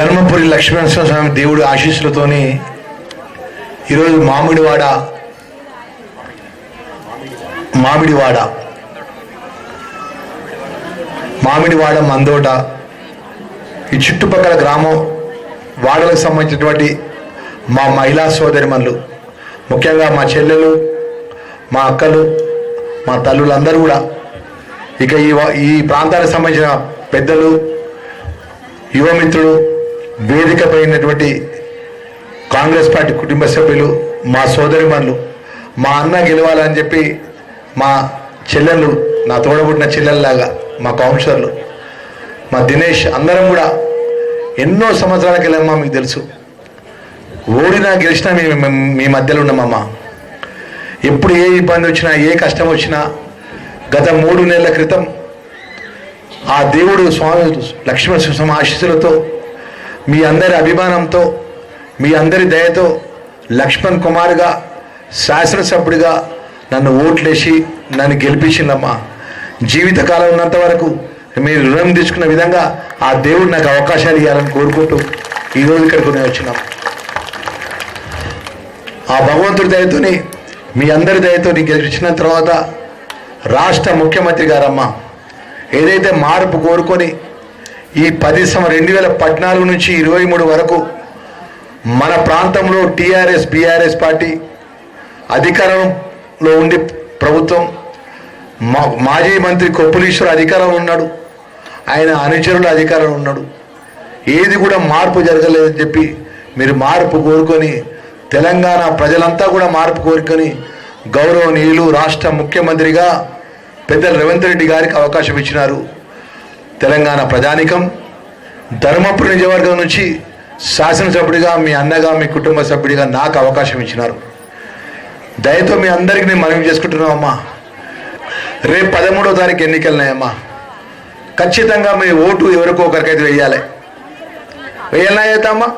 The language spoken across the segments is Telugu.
ధర్మపురి లక్ష్మీనరసింహ స్వామి దేవుడు ఆశీస్సులతోని ఈరోజు మామిడివాడ మామిడివాడ మామిడివాడ మందోట. ఈ చుట్టుపక్కల గ్రామం వాడలకు సంబంధించినటువంటి మా మహిళా సోదరిమణులు ముఖ్యంగా మా చెల్లెలు మా అక్కలు మా తల్లులందరూ కూడా. ఇక ఈ ఈ ప్రాంతానికి సంబంధించిన పెద్దలు యువమిత్రుడు వేదికపైనటువంటి కాంగ్రెస్ పార్టీ కుటుంబ సభ్యులు మా సోదరిమణులు మా అన్న గెలవాలని చెప్పి మా చెల్లెళ్ళు నా తోడబుట్టిన చెల్లెల్లాగా మా కౌన్సిలర్లు మా దినేష్ అందరం కూడా ఎన్నో సంవత్సరాలకి వెళ్ళామా మీకు తెలుసు. ఓడినా గెలిచినా మేము మీ- మధ్యలో ఉన్నామమ్మా. ఎప్పుడు ఏ ఇబ్బంది వచ్చినా ఏ కష్టం వచ్చినా గత మూడు నెలల క్రితం ఆ దేవుడు స్వామి లక్ష్మణ స్వామి ఆశీస్సులతో మీ అందరి అభిమానంతో మీ అందరి దయతో లక్ష్మణ్ కుమార్గా శాసనసభ్యుడిగా నన్ను ఓట్లేసి నన్ను గెలిపించిందమ్మా. జీవితకాలం ఉన్నంత వరకు మీరు రుణం తీసుకున్న విధంగా ఆ దేవుడు నాకు అవకాశాలు ఇవ్వాలని కోరుకుంటూ ఈరోజు ఇక్కడికి నేను వచ్చినాం. ఆ భగవంతుడి దయతోని మీ అందరి దయతోని గెలిచిన తర్వాత రాష్ట్ర ముఖ్యమంత్రి గారమ్మ ఏదైతే మార్పు కోరుకొని ఈ పది సంవ రెండు వేల పద్నాలుగు నుంచి ఇరవై మూడు వరకు మన ప్రాంతంలో టీఆర్ఎస్ బీఆర్ఎస్ పార్టీ అధికారంలో ఉండి ప్రభుత్వం మా మాజీ మంత్రి కొప్పులీశ్వర్ అధికారంలో ఉన్నాడు. ఆయన అనుచరుల అధికారంలో ఉన్నాడు. ఏది కూడా మార్పు జరగలేదని చెప్పి మీరు మార్పు కోరుకొని తెలంగాణ ప్రజలంతా కూడా మార్పు కోరుకొని గౌరవనీయులు రాష్ట్ర ముఖ్యమంత్రిగా పెద్దలు రేవంత్ రెడ్డి గారికి అవకాశం ఇచ్చినారు. తెలంగాణ ప్రజానికం ధర్మపురి నియోజకవర్గం నుంచి శాసనసభ్యుడిగా మీ అన్నగా మీ కుటుంబ సభ్యుడిగా నాకు అవకాశం ఇచ్చినారు. దయతో మీ అందరికీ నేను మనవి చేసుకుంటున్నామమ్మా రేపు పదమూడో తారీఖు ఎన్నికలున్నాయమ్మా. ఖచ్చితంగా మీ ఓటు ఎవరికో ఒకరికైతే వేయాలి. వేయాలన్నా అవుతామా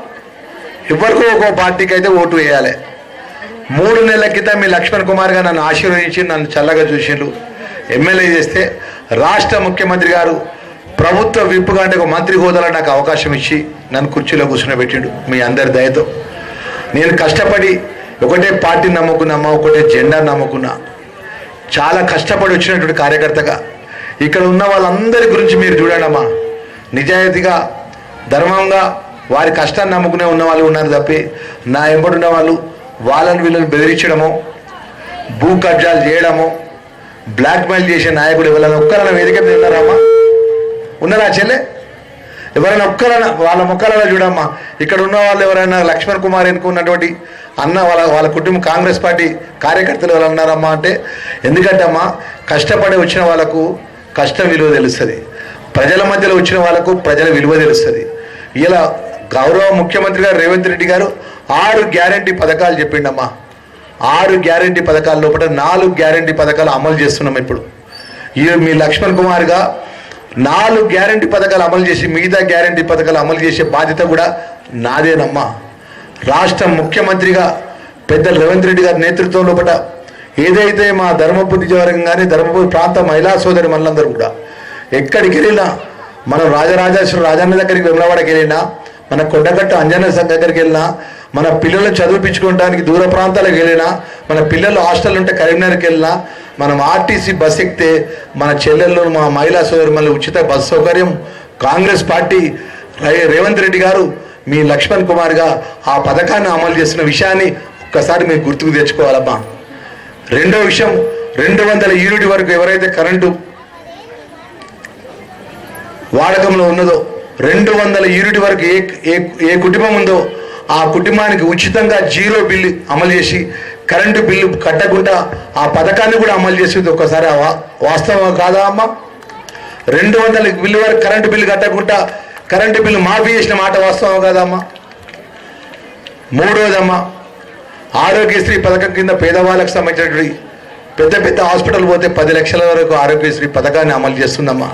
ఎవరికో ఒక్కో పార్టీకి అయితే ఓటు వేయాలి. మూడు నెలల క్రితం మీ లక్ష్మణ్ కుమార్ గారు నన్ను ఆశీర్వదించి నన్ను చల్లగా చూసిండ్రు. ఎమ్మెల్యే చేస్తే రాష్ట్ర ముఖ్యమంత్రి గారు ప్రభుత్వ విప్పుగా అంటే ఒక మంత్రి హోదాలో నాకు అవకాశం ఇచ్చి నన్ను కుర్చీలో కూర్చుని మీ అందరి దయతో. నేను కష్టపడి ఒకటే పార్టీని నమ్ముకున్నామా ఒకటే జెండా నమ్ముకున్నా. చాలా కష్టపడి వచ్చినటువంటి కార్యకర్తగా ఇక్కడ ఉన్న వాళ్ళందరి గురించి మీరు చూడండమ్మా నిజాయితీగా ధర్మంగా వారి కష్టాన్ని నమ్ముకునే ఉన్న వాళ్ళు ఉన్నారు తప్పి. నా ఎంబడున్న వాళ్ళు వాళ్ళని వీళ్ళని బెదిరించడము భూ కబ్జాలు చేయడము బ్లాక్మెయిల్ చేసే నాయకుడు వీళ్ళని ఒక్కరైనా వేదిక మీద ఉన్నారమ్మా ఉన్నారా చెల్లె? ఎవరైనా ఒక్కరైనా వాళ్ళ ముఖాలలో చూడమ్మా. ఇక్కడ ఉన్న వాళ్ళు ఎవరైనా లక్ష్మణ్ కుమార్ ఎన్నుకున్నటువంటి అన్న వాళ్ళ వాళ్ళ కుటుంబం కాంగ్రెస్ పార్టీ కార్యకర్తలు వాళ్ళు అన్నారమ్మా అంటే ఎందుకంటే అమ్మా కష్టపడి వచ్చిన వాళ్ళకు కష్టం విలువ తెలుస్తుంది. ప్రజల మధ్యలో వచ్చిన వాళ్ళకు ప్రజల విలువ తెలుస్తుంది. ఇలా గౌరవ ముఖ్యమంత్రి గారు రేవంత్ రెడ్డి గారు ఆరు గ్యారంటీ పథకాలు చెప్పిండమ్మా. ఆరు గ్యారంటీ పథకాల లోపల నాలుగు గ్యారంటీ పథకాలు అమలు చేస్తున్నాం ఇప్పుడు. ఈ మీ లక్ష్మణ్ కుమార్గా నాలుగు గ్యారంటీ పథకాలు అమలు చేసి మిగతా గ్యారంటీ పథకాలు అమలు చేసే బాధ్యత కూడా నాదేనమ్మా. రాష్ట్ర ముఖ్యమంత్రిగా పెద్ద రేవంత్ రెడ్డి గారి నేతృత్వం లోపల ఏదైతే మా ధర్మపురి నియోజకవర్గం కానీ ధర్మపురి ప్రాంత మహిళా సోదరి మనందరూ కూడా ఎక్కడికి వెళ్ళినా మనం రాజరాజేశ్వర రాజన్న దగ్గరికి వెమ్మవాడకి వెళ్ళినా మన కొండగట్టు అంజన దగ్గరికి వెళ్ళినా మన పిల్లలను చదివిపించుకోవడానికి దూర ప్రాంతాలకు వెళ్ళినా మన పిల్లలు హాస్టల్ ఉంటే కరీంనగర్కి వెళ్ళినా మనం ఆర్టీసీ బస్ ఎక్కితే మన చెల్లెల్లో మా మహిళా సోదరు ఉచిత బస్ సౌకర్యం. కాంగ్రెస్ పార్టీ రే- రేవంత్ రెడ్డి గారు మీ లక్ష్మణ్ కుమార్గా ఆ పథకాన్ని అమలు చేసిన విషయాన్ని ఒక్కసారి మీరు గుర్తుకు తెచ్చుకోవాలమ్మా రెండో విషయం రెండు వందల యూనిట్ వరకు ఎవరైతే కరెంటు వాడకంలో ఉన్నదో రెండు వందల యూనిట్ వరకు ఏ ఏ ఏ కుటుంబం ఉందో ఆ కుటుంబానికి ఉచితంగా జీరో బిల్లు అమలు చేసి కరెంటు బిల్లు కట్టకుండా ఆ పథకాన్ని కూడా అమలు చేసేది ఒకసారి వాస్తవం కాదా అమ్మా? రెండు వందల బిల్లు వరకు కరెంటు బిల్లు కట్టకుండా కరెంటు బిల్లు మాఫీ చేసిన మాట వాస్తవం కాదమ్మా మూడోదమ్మా ఆరోగ్యశ్రీ పథకం కింద పేదవాళ్ళకు సంబంధించినటువంటి పెద్ద పెద్ద హాస్పిటల్ పోతే పది లక్షల వరకు ఆరోగ్యశ్రీ పథకాన్ని అమలు చేస్తుందమ్మా.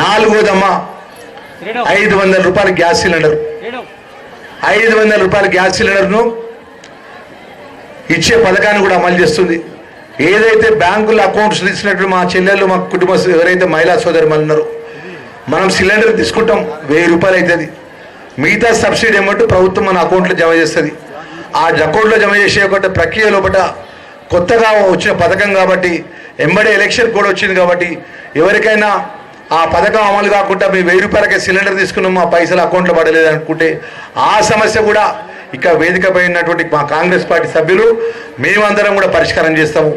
నాలుగోదమ్మా ఐదు వందల రూపాయల గ్యాస్ సిలిండర్. ఐదు వందల రూపాయల గ్యాస్ సిలిండర్ను ఇచ్చే పథకాన్ని కూడా అమలు చేస్తుంది. ఏదైతే బ్యాంకుల అకౌంట్స్ ఇచ్చినట్లు మా చెల్లెళ్ళు మా కుటుంబ ఎవరైతే మహిళా సోదరి ఉన్నారో మనం సిలిండర్ తీసుకుంటాం వెయ్యి రూపాయలు అవుతుంది మిగతా సబ్సిడీ ఏమంటూ ప్రభుత్వం మన అకౌంట్లో జమ చేస్తుంది. ఆ అకౌంట్లో జమ చేసే ఒకటి ప్రక్రియ లోపల కొత్తగా వచ్చిన పథకం కాబట్టి ఎంబడే ఎలక్షన్ కూడా వచ్చింది కాబట్టి ఎవరికైనా ఆ పథకం అమలు కాకుండా మేము వెయ్యి రూపాయలకే సిలిండర్ తీసుకున్నాం మా పైసలు అకౌంట్లో పడలేదు అనుకుంటే ఆ సమస్య కూడా ఇక వేదికపై ఉన్నటువంటి మా కాంగ్రెస్ పార్టీ సభ్యులు మేమందరం కూడా పరిష్కారం చేస్తాము.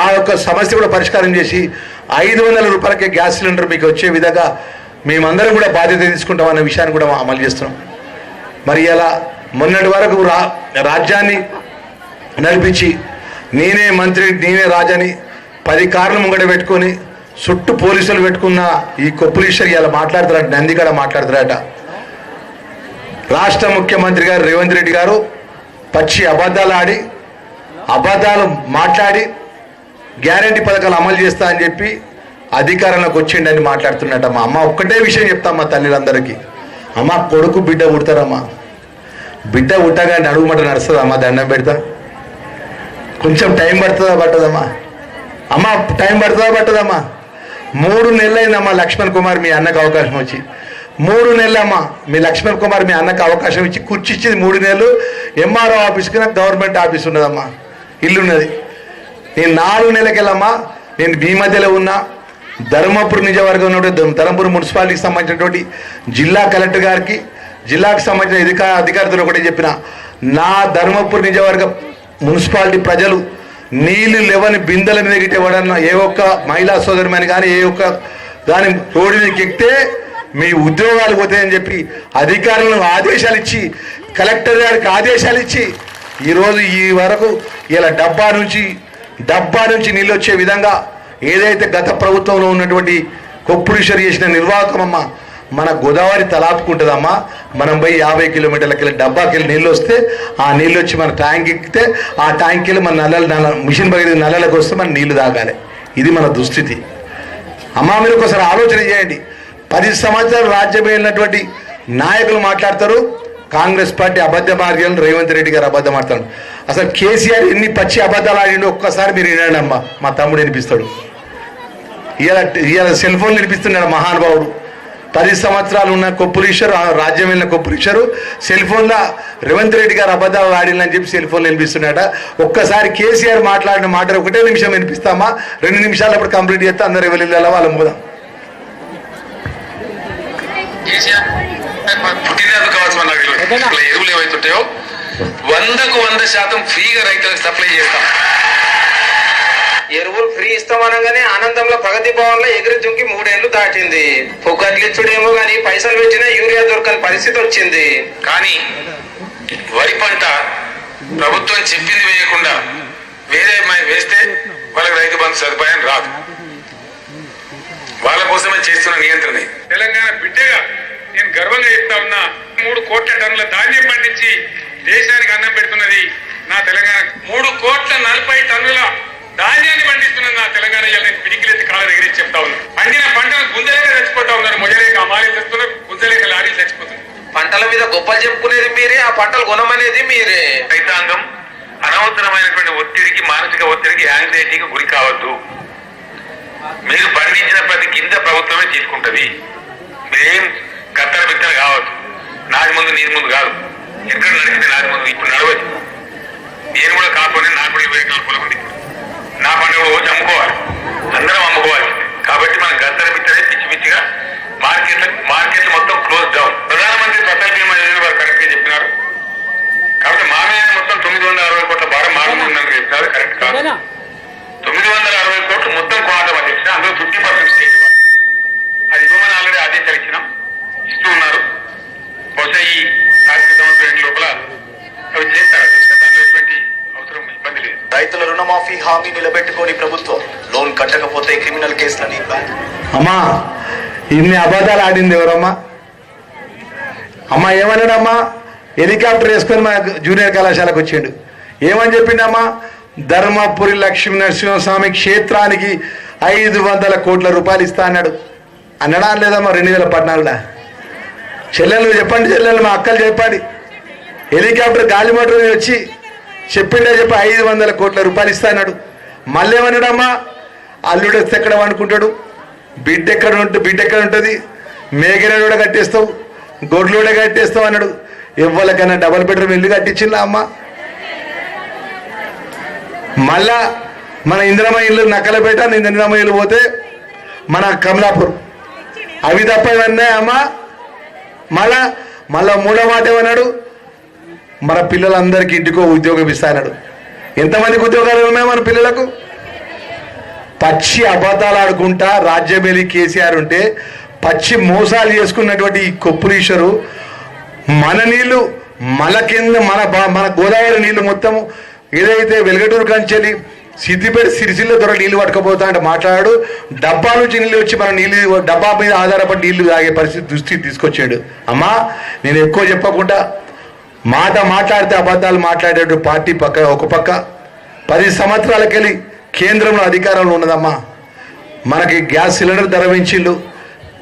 ఆ యొక్క సమస్య కూడా పరిష్కారం చేసి ఐదు వందల రూపాయలకే గ్యాస్ సిలిండర్ మీకు వచ్చే విధంగా మేమందరం కూడా బాధ్యత తీసుకుంటాం అనే విషయాన్ని కూడా అమలు చేస్తున్నాం. మరి ఎలా మొన్నటి వరకు రా రాజ్యాన్ని నడిపించి నేనే మంత్రి నేనే రాజని పది కార్లు ముంగట పెట్టుకొని చుట్టూ పోలీసులు పెట్టుకున్న ఈ కొప్పులీశ్వరి ఇలా మాట్లాడుతారట నందిగడ మాట్లాడుతారట రాష్ట్ర ముఖ్యమంత్రి గారు రేవంత్ రెడ్డి గారు పచ్చి అబద్ధాలు ఆడి అబద్ధాలు మాట్లాడి గ్యారంటీ పథకాలు అమలు చేస్తా అని చెప్పి అధికారంలోకి వచ్చిండని మాట్లాడుతున్నట్ట మా అమ్మ ఒక్కటే విషయం చెప్తామ్మా తల్లిదందరికీ అమ్మ కొడుకు బిడ్డ పుడతారమ్మా. బిడ్డ పుట్టగా నడుగుమట నడుస్తుందమ్మా దండం పెడతా. కొంచెం టైం పడుతుందా పట్టదమ్మా? అమ్మ టైం పడుతుందా పట్టదమ్మా? మూడు నెలలైందమ్మా లక్ష్మణ్ కుమార్ మీ అన్నకు అవకాశం వచ్చి. మూడు నెలలమ్మా మీ లక్ష్మణ్ కుమార్ మీ అన్నకు అవకాశం ఇచ్చి కుర్చీ ఇచ్చింది మూడు నెలలు. ఎంఆర్ఓ ఆఫీస్కి నాకు గవర్నమెంట్ ఆఫీస్ ఉన్నదమ్మా. ఇల్లు ఉన్నది నేను నాలుగు నెలలకెళ్ళమ్మా నేను మీ మధ్యలో ఉన్నా. ధర్మపురి నిజవర్గం ఉన్నటువంటి ధర్మపురి మున్సిపాలిటీకి సంబంధించినటువంటి జిల్లా కలెక్టర్ గారికి జిల్లాకు సంబంధించిన అధికార అధికారులు ఒకటి చెప్పిన నా ధర్మపురి నిజవర్గ మున్సిపాలిటీ ప్రజలు నీళ్ళు లేవని బిందెల మీద ఎవడన్నా ఏ ఒక్క మహిళా సోదరిమని కానీ ఏ ఒక్క దాని రోడ్డు మీద ఎక్కితే మీ ఉద్యోగాలు పోతాయని చెప్పి అధికారులను ఆదేశాలు ఇచ్చి కలెక్టర్ గారికి ఆదేశాలు ఇచ్చి ఈరోజు ఈ వరకు ఇలా డబ్బా నుంచి డబ్బా నుంచి నీళ్ళు వచ్చే విధంగా ఏదైతే గత ప్రభుత్వంలో ఉన్నటువంటి కొప్పుడీశ్వరి చేసిన నిర్వాహకమమ్మ మన గోదావరి తలాపుకుంటుందమ్మా మనం పోయి యాభై కిలోమీటర్లకి వెళ్ళి డబ్బాకి వెళ్ళి నీళ్ళు వస్తే ఆ నీళ్ళు వచ్చి మన ట్యాంక్ ఎక్కితే ఆ ట్యాంక్ వెళ్ళి మన నల్లలు నల్ల మిషన్ బగిరి నల్లలకు వస్తే మన నీళ్ళు తాగాలి. ఇది మన దుస్థితి. అమ్మా మీరు ఒకసారి ఆలోచన చేయండి. పది సంవత్సరాలు రాజ్యం వెళ్ళినటువంటి నాయకులు మాట్లాడతారు. కాంగ్రెస్ పార్టీ అబద్ధ మార్గాలను రేవంత్ రెడ్డి గారు అబద్ధం ఆడతాడు అసలు కేసీఆర్ ఎన్ని పచ్చి అబద్ధాలు ఆడిండో ఒక్కసారి మీరు వినండి అమ్మా. మా తమ్ముడు వినిపిస్తాడు. ఇవాళ ఇవాళ సెల్ ఫోన్ వినిపిస్తున్నాడు మహానుభావుడు. పది సంవత్సరాలు ఉన్న కొప్పులీశ్వరు ఆ రాజ్యం వెళ్ళిన కొప్పులీశ్వరు సెల్ ఫోన్లో రేవంత్ రెడ్డి గారు అబద్ధాలు ఆడిందని చెప్పి సెల్ ఫోన్లు వినిపిస్తున్నాడ ఒక్కసారి కేసీఆర్ మాట్లాడిన మాట ఒకటే నిమిషం వినిపిస్తామా రెండు నిమిషాలు అప్పుడు కంప్లీట్ చేస్తే అందరు ఎవరు వెళ్ళాలా వాళ్ళు పోదాం కేసీఆర్ ఇట్లా ఎరువులు ఏవైతుంటాయో? వందకు వంద శాతం ఫ్రీగా రైతులకు సప్లై చేస్తాం. ఎరువులు ఫ్రీ ఇస్తామనగానే ఆనందంలో ప్రగతి భవన్లో ఎగిరి దుంకి మూడేళ్ళు దాటింది. పొగట్లిచ్చుడేమో గాని పైసలు పెట్టినా యూరియా దొరకని పరిస్థితి వచ్చింది. కానీ వరి పంట ప్రభుత్వం చెప్పింది వేయకుండా వేరే వేస్తే వాళ్ళకి రైతు బంధు సదుపాయం రాదు. వాళ్ళ కోసమే చేస్తున్న నియంత్రణ. తెలంగాణ బిడ్డగా గర్వంగా చెప్తా ఉన్నా మూడు కోట్ల టన్నుల ధాన్యం పండించి దేశానికి అన్నం పెడుతున్నది నా తెలంగాణ. మూడు కోట్ల నలభై టన్నుల ధాన్యాన్ని పండిస్తున్నది నా తెలంగాణ నేను పిడికిలెత్తి కాళ్ళ దగ్గర చెప్తా ఉన్నా. పండిన పంటను గుంజలేక చచ్చిపోతా ఉన్నారు. మొజలేక అమాలి తెస్తున్నారు. గుంజలేక లారీ చచ్చిపోతుంది పంటల మీద గొప్పలు చెప్పుకునేది మీరే ఆ పంటలు కొనమనేది మీరే. రైతాంగం అనవసరమైనటువంటి ఒత్తిడికి మానసిక ఒత్తిడికి యాంగ్జైటీకి గురి కావద్దు. మీరు పండించిన ప్రతి గింజ ప్రభుత్వమే తీసుకుంటది. మీరేం కత్తర బిత్తర కావద్దు. నాది ముందు నీది ముందు కాదు. ఎక్కడ నడిచింది నాది ముందు. ఇప్పుడు నడవచ్చు నేను కూడా కాకపోతే నాకు కూడా ఇరవై పొలం ఉంది. ఇప్పుడు ఇన్ని ఆడింది ఎవరమ్మా? అమ్మా ఏమన్నాడమ్మా? హెలికాప్టర్ వేసుకొని మా జూనియర్ కళాశాలకు వచ్చిండు. ఏమని చెప్పిండమ్మా? ధర్మపురి లక్ష్మీ నరసింహస్వామి క్షేత్రానికి ఐదు వందల కోట్ల రూపాయలు ఇస్తా అన్నాడు. అన్నడా లేదమ్మా రెండు వేల పద్నాలుగులా చెల్లెలు చెప్పండి చెల్లెలు మా అక్కలు చెప్పండి. హెలికాప్టర్ గాలి మోటార్ వచ్చి చెప్పిండే చెప్పి ఐదు వందల కోట్ల రూపాయలు ఇస్తా అన్నాడు. మళ్ళీ ఏమన్నాడమ్మా అల్లుడు వస్తే ఎక్కడ వండుకుంటాడు? బిడ్డ ఎక్కడ ఉంటుంది బిడ్డ ఎక్కడ ఉంటుంది? మేకనేడు కట్టేస్తావు గొడ్లు కూడా కట్టేస్తావు అన్నాడు. ఎవరికైనా డబల్ బెడ్రూమ్ ఇల్లు కట్టించిందా అమ్మ? మళ్ళా మన ఇందిరమ్మ ఇల్లు నక్కలపేట ఇందిరమ్మ ఇల్లు పోతే మన కమలాపూర్. అవి తప్ప ఇవన్నీ అమ్మ. మళ్ళా మళ్ళా మూడో మాట ఏమన్నాడు? మన పిల్లలందరికీ ఇంటికో ఉద్యోగం ఇస్తానడు ఎంతమందికి ఉద్యోగాలు ఉన్నాయి మన పిల్లలకు? పచ్చి అబద్ధాలు ఆడుకుంటా రాజ్యమేలి కేసీఆర్ ఉంటే పచ్చి మోసాలు చేసుకున్నటువంటి ఈ కొప్పులీశ్వరు మన నీళ్ళు మన కింద మన బా- మన గోదావరి నీళ్ళు మొత్తం ఏదైతే వెలగటూరు కంచెలి సిద్దిపేట సిరిసిల్ల దొర నీళ్ళు పట్టుకపోతా అంటే మాట్లాడాడు. డబ్బా నుంచి నీళ్ళు వచ్చి మన నీళ్ళు డబ్బా మీద ఆధారపడి నీళ్ళు తాగే పరిస్థితి దృష్టి తీసుకొచ్చాడు. అమ్మా నేను ఎక్కువ చెప్పకుండా మాట మాట్లాడితే అబద్ధాలు మాట్లాడేటు పార్టీ పక్క ఒక పక్క పది సంవత్సరాలకెళ్ళి కేంద్రంలో అధికారంలో ఉన్నదమ్మా. మనకి గ్యాస్ సిలిండర్ ధర పెంచిండు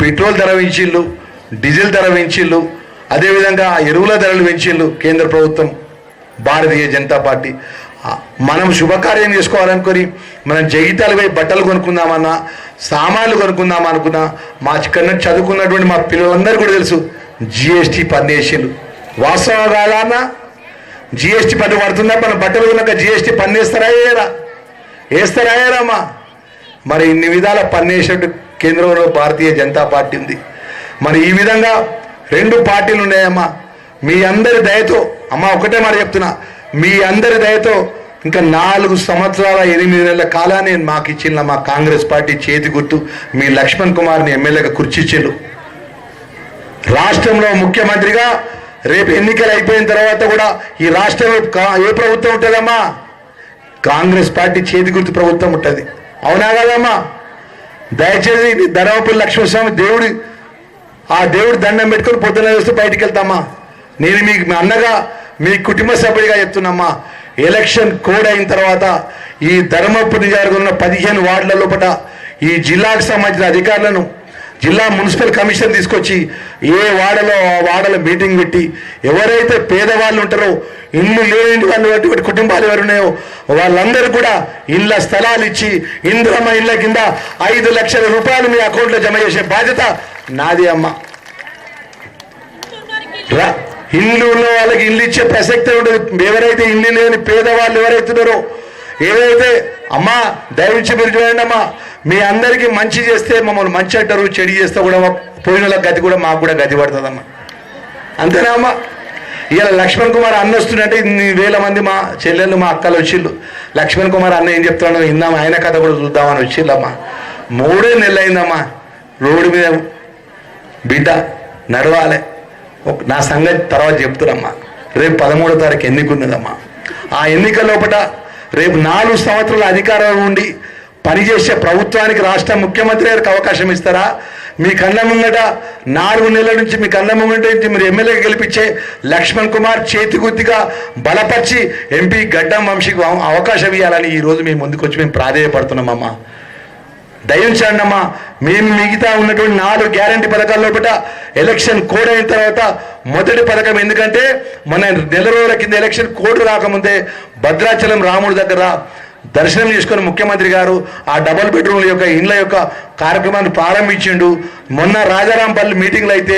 పెట్రోల్ ధర పెంచిళ్ళు డీజిల్ ధర పెంచిళ్ళు అదేవిధంగా ఎరువుల ధరలు పెంచిళ్ళు కేంద్ర ప్రభుత్వం భారతీయ జనతా పార్టీ. మనం శుభకార్యం చేసుకోవాలనుకొని మనం జగితాలు పోయి బట్టలు కొనుక్కుందామన్నా సామాన్లు కొనుక్కుందాం అనుకున్నా మా చిన్న చదువుకున్నటువంటి మా పిల్లలందరూ కూడా తెలుసు జిఎస్టీ పన్నేసిళ్ళు వాస్తవం కాదా జిఎస్టీ పన్ను పడుతుందా? మన బట్టలు కొన్నాక జిఎస్టీ పన్ను వేస్తారా వేయరా వేస్తారా వేయరామ్మా మరి ఇన్ని విధాల పన్నేసినట్టు కేంద్రంలో భారతీయ జనతా పార్టీ ఉంది. మరి ఈ విధంగా రెండు పార్టీలు ఉన్నాయమ్మా. మీ అందరి దయతో అమ్మ ఒకటే మాట చెప్తున్నా. మీ అందరి దయతో ఇంకా నాలుగు సంవత్సరాల ఎనిమిది నెలల కాలాన్ని మాకు ఇచ్చిన మా కాంగ్రెస్ పార్టీ చేతి గుర్తు. మీ లక్ష్మణ్ కుమార్ని ఎమ్మెల్యేగా కుర్చిచ్చిండు రాష్ట్రంలో ముఖ్యమంత్రిగా రేపు ఎన్నికలు అయిపోయిన తర్వాత కూడా ఈ రాష్ట్రంలో కా- ఏ ప్రభుత్వం ఉంటుందమ్మా? కాంగ్రెస్ పార్టీ చేతి గుర్తు ప్రభుత్వం ఉంటుంది. అవునా కదమ్మా? దయచేసి ఇది ధర్మపురి లక్ష్మీస్వామి దేవుడి ఆ దేవుడి దండం పెట్టుకొని పొద్దున వేస్తూ బయటికి వెళ్తామా? నేను మీకు మీ అన్నగా మీ కుటుంబ సభ్యుడిగా చెప్తున్నామ్మా ఎలక్షన్ కోడ్ అయిన తర్వాత ఈ ధర్మపురి జరుగుతున్న పదిహేను వార్డుల లోపల ఈ జిల్లాకు సంబంధించిన అధికారులను జిల్లా మున్సిపల్ కమిషన్ తీసుకొచ్చి ఏ వాడలో ఆ వాడలో మీటింగ్ పెట్టి ఎవరైతే పేదవాళ్ళు ఉంటారో ఇల్లు లేని వాళ్ళు వాటి కుటుంబాలు ఎవరు ఉన్నాయో వాళ్ళందరూ కూడా ఇళ్ళ స్థలాలు ఇచ్చి ఇంద్రమ్మ ఇళ్ళ కింద ఐదు లక్షల రూపాయలు మీ అకౌంట్లో జమ చేసే బాధ్యత నాది అమ్మ. రా ఇల్లు ఉన్న వాళ్ళకి ఇల్లు ఇచ్చే ప్రసక్తి ఉండదు. ఎవరైతే ఇల్లు లేని పేదవాళ్ళు ఎవరైతున్నారో ఏదైతే అమ్మా దయవించి మీరు చూడండి అమ్మా. మీ అందరికీ మంచి చేస్తే మమ్మల్ని మంచి అంటారు చెడు చేస్తే కూడా పోయిన గది గతి కూడా మాకు కూడా గతి పడుతుందమ్మా. అంతేనా అమ్మా? ఇలా లక్ష్మణ్ కుమార్ అన్న వస్తుందంటే ఇన్ని వేల మంది మా చెల్లెళ్ళు మా అక్కలు వచ్చిళ్ళు. లక్ష్మణ్ కుమార్ అన్న ఏం చెప్తున్నాడు ఇందాం ఆయన కథ కూడా చూద్దామని వచ్చిళ్ళమ్మా. మూడే నెలలు అయిందమ్మా రోడ్డు మీద బిడ్డ నడవాలి. నా సంగతి తర్వాత చెప్తున్నమ్మా రేపు పదమూడో తారీఖు ఎన్నిక ఉన్నదమ్మా. ఆ ఎన్నిక లోపల రేపు నాలుగు సంవత్సరాల అధికారం ఉండి పనిచేసే ప్రభుత్వానికి రాష్ట్ర ముఖ్యమంత్రి గారికి అవకాశం ఇస్తారా? మీ కళ్ళ ముంగట నాలుగు నెలల నుంచి మీ కళ్ళ ముంగట నుంచి మీరు ఎమ్మెల్యే గెలిపించే లక్ష్మణ్ కుమార్ చేతి బలపరిచి ఎంపీ గడ్డం వంశీకి అవకాశం ఇవ్వాలని ఈ రోజు మేము ముందుకొచ్చి మేము ప్రాధేయపడుతున్నామమ్మా దయించండి అమ్మా మేము మిగతా ఉన్నటువంటి నాలుగు గ్యారంటీ పథకాల లోపల ఎలక్షన్ కోడ్ అయిన తర్వాత మొదటి పథకం ఎందుకంటే మన నెల రోజుల కింద ఎలక్షన్ కోడ్ రాకముందే భద్రాచలం రాముడి దగ్గర దర్శనం చేసుకుని ముఖ్యమంత్రి గారు ఆ డబుల్ బెడ్రూమ్ల యొక్క ఇండ్ల యొక్క కార్యక్రమాన్ని ప్రారంభించిండు. మొన్న రాజారాంపల్లి మీటింగ్లు అయితే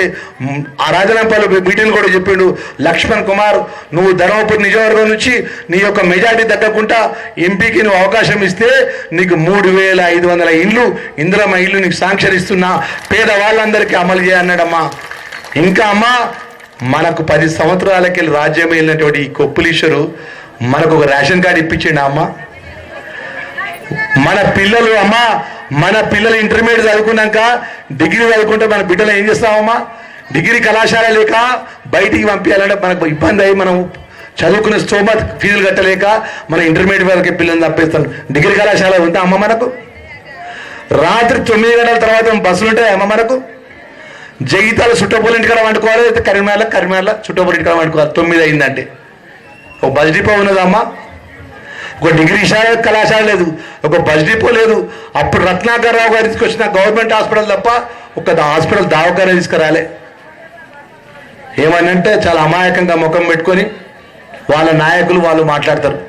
ఆ రాజారాంపల్లి మీటింగ్ కూడా చెప్పిండు లక్ష్మణ్ కుమార్ నువ్వు ధర్మపురి నియోజకవర్గం నుంచి నీ యొక్క మెజార్టీ తగ్గకుండా ఎంపీకి నువ్వు అవకాశం ఇస్తే నీకు మూడు వేల ఐదు వందల ఇండ్లు ఇందిరమ్మ ఇల్లు నీకు శాంక్షన్ ఇస్తున్నా. పేదవాళ్ళందరికీ అమలు చేయన్నాడమ్మా ఇంకా అమ్మా మనకు పది సంవత్సరాలకి రాజ్యం వెళ్ళినటువంటి ఈ కొప్పులీశ్వరు మనకు ఒక రేషన్ కార్డు ఇప్పించిండు అమ్మ? మన పిల్లలు అమ్మ మన పిల్లలు ఇంటర్మీడియట్ చదువుకున్నాక డిగ్రీ చదువుకుంటే మన బిడ్డలు ఏం చేస్తామమ్మా డిగ్రీ కళాశాల లేక బయటికి పంపించాలంటే మనకు ఇబ్బంది అయ్యి మనం చదువుకునే స్తోమత ఫీజులు కట్టలేక మన ఇంటర్మీడియట్ వరకు పిల్లల్ని తప్పిస్తాం డిగ్రీ కళాశాల ఉంటే అమ్మ మనకు? రాత్రి తొమ్మిది గంటల తర్వాత బస్సులు ఉంటాయి అమ్మ మనకు? జగితాల చుట్టపూల ఇంటికాడ వండుకోవాలి అయితే కరీంనగర్లో కరీంనగర్లో చుట్టపూల ఇంటికాడ వండుకోవాలి. తొమ్మిది అయిందంటే. ఒక బస్ డిపో ఉన్నదమ్మా ఒక డిగ్రీ శా- కళాశాల లేదు ఒక బస్ డిపో లేదు. అప్పుడు రత్నాకర్ రావు గారి తీసుకొచ్చిన గవర్నమెంట్ హాస్పిటల్ తప్ప ఒక హాస్పిటల్ దావకానే తీసుకురాలే. ఏమనంటే చాలా అమాయకంగా ముఖం పెట్టుకొని వాళ్ళ నాయకులు వాళ్ళు మాట్లాడతారు.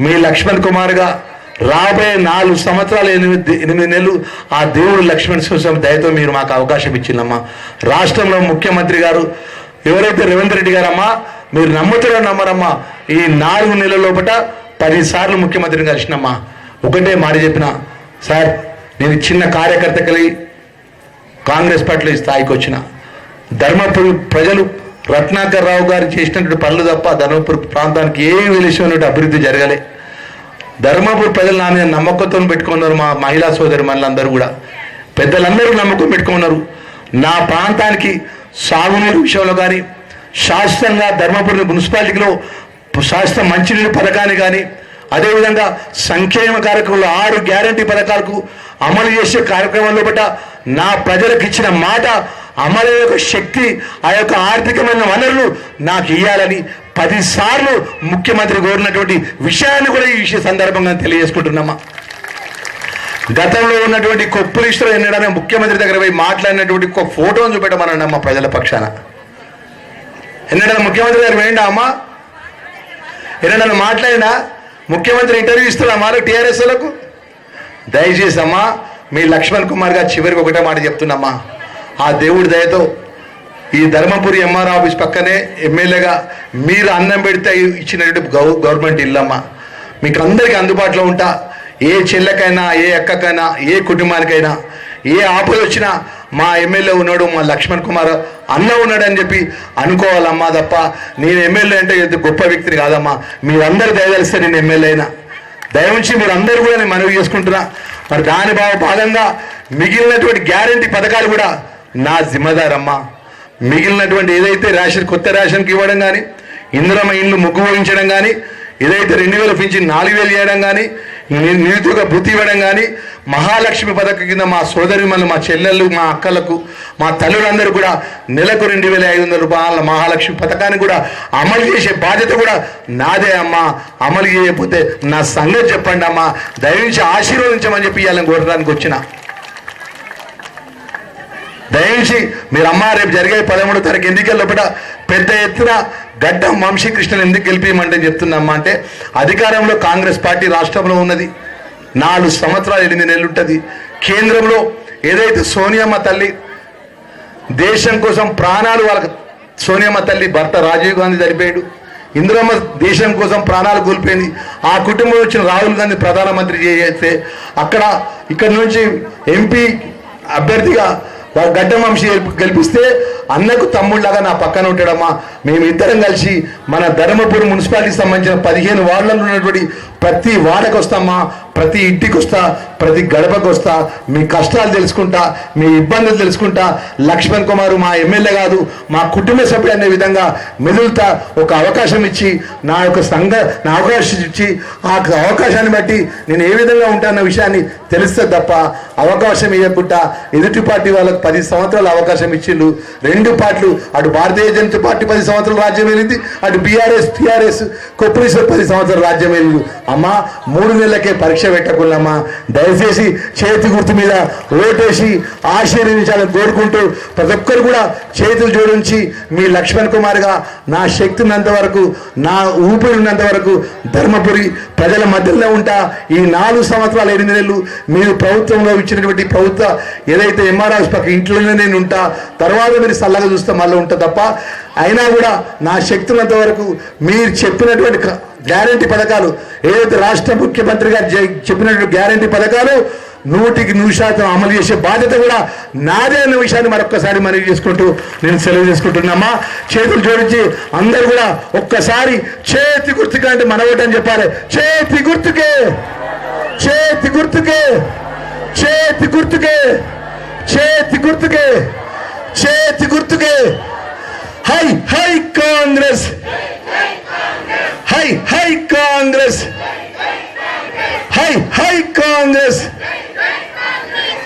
మీ లక్ష్మణ్ కుమార్గా రాబోయే నాలుగు సంవత్సరాలు ఎనిమిది ఎనిమిది నెలలు ఆ దేవుడు లక్ష్మణ్ సింహస్వామి దయతో మీరు మాకు అవకాశం ఇచ్చిందమ్మా రాష్ట్రంలో ముఖ్యమంత్రి గారు ఎవరైతే రేవంత్ రెడ్డి గారమ్మా మీరు నమ్ముతారో నమ్మరమ్మా ఈ నాలుగు నెలల లోపల పదిసార్లు ముఖ్యమంత్రిని కలిసినమ్మా. ఒకటే మాట చెప్పిన సార్ నేను చిన్న కార్యకర్త కలిగి కాంగ్రెస్ పార్టీలో ఈ స్థాయికి వచ్చిన. ధర్మపురి ప్రజలు రత్నాకర్ రావు గారు చేసినటువంటి పనులు తప్ప ధర్మపురి ప్రాంతానికి ఏ వెలిసినటువంటి అభివృద్ధి జరగలే. ధర్మపురి ప్రజలు నా మీద నమ్మకంతో పెట్టుకున్నారు మా మహిళా సోదరి మనులందరూ కూడా. పెద్దలందరూ నమ్మకం పెట్టుకున్నారు. నా ప్రాంతానికి సాగునీరు విషయంలో కానీ శాశ్వతంగా ధర్మపురి మున్సిపాలిటీలో శాశ్వత మంచినీరు పథకాన్ని కానీ అదేవిధంగా సంక్షేమ కార్యక్రమంలో ఆరు గ్యారంటీ పథకాలకు అమలు చేసే కార్యక్రమంలో బట్ట నా ప్రజలకు ఇచ్చిన మాట అమలు యొక్క శక్తి ఆ యొక్క ఆర్థికమైన వనరులు నాకు ఇవ్వాలని పదిసార్లు ముఖ్యమంత్రి కోరినటువంటి విషయాన్ని కూడా ఈ విషయ సందర్భంగా తెలియజేసుకుంటున్నామా? గతంలో ఉన్నటువంటి కొప్పులిస్టులు ఎన్నడనే ముఖ్యమంత్రి దగ్గర పోయి మాట్లాడినటువంటి ఒక ఫోటోను చూపెట్టమనండి అమ్మ ప్రజల పక్షాన. ఎన్నడన్నా ముఖ్యమంత్రి గారు వేయండి అమ్మా? ఎన్నడన్నా మాట్లాడినా ముఖ్యమంత్రి ఇంటర్వ్యూ ఇస్తున్నా వాళ్ళు టీఆర్ఎస్లకు దయచేసి అమ్మా మీ లక్ష్మణ్ కుమార్ గారు చివరికి ఒకటే మాట చెప్తున్నామ్మా. ఆ దేవుడి దయతో ఈ ధర్మపురి ఎంఆర్ ఆఫీస్ పక్కనే ఎమ్మెల్యేగా మీరు అన్నం పెడితే ఇచ్చినటువంటి గౌ గవర్నమెంట్ ఇల్లమ్మా. మీకు అందరికీ అందుబాటులో ఉంటా. ఏ చెల్లెకైనా ఏ అక్కకైనా ఏ కుటుంబానికైనా ఏ ఆపద వచ్చినా మా ఎమ్మెల్యే ఉన్నాడు మా లక్ష్మణ్ కుమార్ అన్న ఉన్నాడు అని చెప్పి అనుకోవాలమ్మా తప్ప నేను ఎమ్మెల్యే అంటే గొప్ప వ్యక్తిని కాదమ్మా. మీరందరూ దయదలిస్తే నేను ఎమ్మెల్యే అయినా. దయవుంచి మీరు అందరూ కూడా నేను మనవి చేసుకుంటున్నా. మరి దాని భావ భాగంగా మిగిలినటువంటి గ్యారంటీ పథకాలు కూడా నా జిమ్మదారమ్మా. మిగిలినటువంటి ఏదైతే రేషన్ కొత్త రేషన్కి ఇవ్వడం కానీ ఇందిరమ్మ ఇండ్లు ముగ్గు పోయించడం కానీ ఏదైతే రెండు వేల పెంచి నాలుగు వేలు చేయడం కానీ నిరుద్యోగ భృతి ఇవ్వడం కానీ మహాలక్ష్మి పథకం కింద మా సోదరి మా చెల్లెళ్ళు మా అక్కలకు మా తల్లులందరూ కూడా నెలకు రెండు వేల ఐదు వందల రూపాయల మహాలక్ష్మి పథకాన్ని కూడా అమలు చేసే బాధ్యత కూడా నాదే అమ్మా. అమలు చేయకపోతే నా సంగతి చెప్పండి అమ్మా. దయవించి ఆశీర్వదించమని చెప్పి ఇవ్వాలని కోరడానికి వచ్చిన. దయించి మీరు అమ్మ రేపు జరిగే పదమూడో తారీఖు ఎన్నికల లోపల పెద్ద ఎత్తున గడ్డం వంశీకృష్ణను ఎందుకు గెలిపించమంటే చెప్తున్నమ్మా అంటే అధికారంలో కాంగ్రెస్ పార్టీ రాష్ట్రంలో ఉన్నది. నాలుగు సంవత్సరాలు ఎనిమిది నెలలు ఉంటుంది. కేంద్రంలో ఏదైతే సోనియమ్మ తల్లి దేశం కోసం ప్రాణాలు వాళ్ళకి సోనియమ్మ తల్లి భర్త రాజీవ్ గాంధీ చనిపోయాడు. ఇందిరమ్మ దేశం కోసం ప్రాణాలు కోల్పోయింది. ఆ కుటుంబం వచ్చిన రాహుల్ గాంధీ ప్రధానమంత్రి చేస్తే అక్కడ ఇక్కడ నుంచి ఎంపీ అభ్యర్థిగా గడ్డ వంశీ గెలిపిస్తే అన్నకు తమ్ముళ్ళగా నా పక్కన ఉంటాడమ్మా. మేము ఇద్దరం కలిసి మన ధర్మపురం మున్సిపాలిటీకి సంబంధించిన పదిహేను వార్డులలో ఉన్నటువంటి ప్రతి వాడకు వస్తామా ప్రతి ఇంటికి వస్తా ప్రతి గడపకు వస్తా మీ కష్టాలు తెలుసుకుంటా మీ ఇబ్బందులు తెలుసుకుంటా లక్ష్మణ్ కుమార్ మా ఎమ్మెల్యే కాదు మా కుటుంబ సభ్యుడు అనే విధంగా మెదులుతా ఒక అవకాశం ఇచ్చి నా యొక్క సంఘ నా అవకాశం ఇచ్చి ఆ అవకాశాన్ని బట్టి నేను ఏ విధంగా ఉంటానన్న విషయాన్ని తెలిస్తే తప్ప అవకాశం ఇవ్వకుండా ఎదుటి పార్టీ వాళ్ళకి పది సంవత్సరాలు అవకాశం ఇచ్చిండు. రెండు పార్టీలు అటు భారతీయ జనతా పార్టీ పది సంవత్సరాలు రాజ్యం వెళ్ళింది అటు బీఆర్ఎస్ టీఆర్ఎస్ కొప్పరేశ్వర్ పది సంవత్సరాలు రాజ్యం వెళ్ళింది అమ్మా మూడు నెలలకే పరీక్ష పెట్టకున్నామ్మా దయచేసి చేతి గుర్తు మీద ఓటేసి ఆశీర్వదించాలని కోరుకుంటూ ప్రతి ఒక్కరు కూడా చేతులు జోడించి మీ లక్ష్మణ్ కుమార్గా నా శక్తి ఉన్నంత వరకు నా ఊపిరి ఉన్నంత వరకు ధర్మపురి ప్రజల మధ్యలో ఉంటా. ఈ నాలుగు సంవత్సరాలు ఎనిమిది నెలలు మీరు ప్రభుత్వంలో ఇచ్చినటువంటి ప్రభుత్వ ఏదైతే ఎంఆర్ఆర్ పక్క ఇంట్లోనే నేను ఉంటా తర్వాత మీరు చల్లగా చూస్తే మళ్ళీ ఉంటా తప్ప అయినా కూడా నా శక్తులంత వరకు మీరు చెప్పినటువంటి గ్యారంటీ పథకాలు ఏదైతే రాష్ట్ర ముఖ్యమంత్రి గారు చెప్పినటువంటి గ్యారంటీ పథకాలు నూటికి నూరు శాతం అమలు చేసే బాధ్యత కూడా నాదే అన్న విషయాన్ని మరొక్కసారి మనవి చేసుకుంటూ నేను సెలవు చేసుకుంటున్నామా? చేతులు జోడించి అందరూ కూడా ఒక్కసారి చేతి గుర్తుకే అంటే మనవటని చెప్పాలి. చేతి గుర్తుకే! చేతి గుర్తుకే! చేతి గుర్తుకే! చేతి గుర్తుకే! చేతి గుర్తుకే! హై హై కాంగ్రెస్. హై హై కాంగ్రెస్. హై హై కాంగ్రెస్.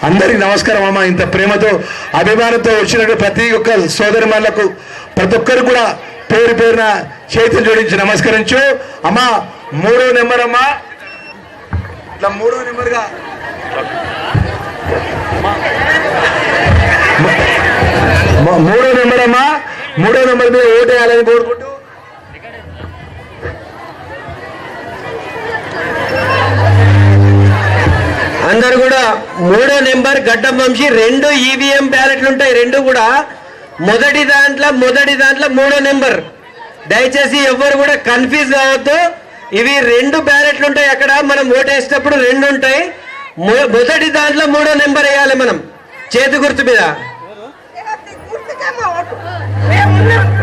అందరికి నమస్కారం అమ్మా ఇంత ప్రేమతో అభిమానంతో వచ్చినట్టు ప్రతి ఒక్క సోదరిమణులకు ప్రతి ఒక్కరు కూడా పేరు పేరున చేతులు జోడించి నమస్కరించు. అమ్మా మూడో నెంబర్ అమ్మా. ఇట్లా మూడో నెంబర్గా. మూడో నెంబర్ అమ్మా. మూడో నెంబర్ మీద ఓటేయాలని కోరుకుంటూ అందరు కూడా మూడో నెంబర్ గడ్డం వంశీ రెండు ఈవీఎం బ్యాలెట్లు ఉంటాయి రెండు కూడా మొదటి దాంట్లో మొదటి దాంట్లో మూడో నెంబర్. దయచేసి ఎవ్వరు కూడా కన్ఫ్యూజ్ కావద్దు. ఇవి రెండు బ్యాలెట్లు ఉంటాయి అక్కడ మనం ఓటేసేటప్పుడు రెండు ఉంటాయి. మొదటి దాంట్లో మూడో నెంబర్ వేయాలి మనం చేతి గుర్తు మీద. గుర్తుకేమో ఓటు మేము ఉన్నాం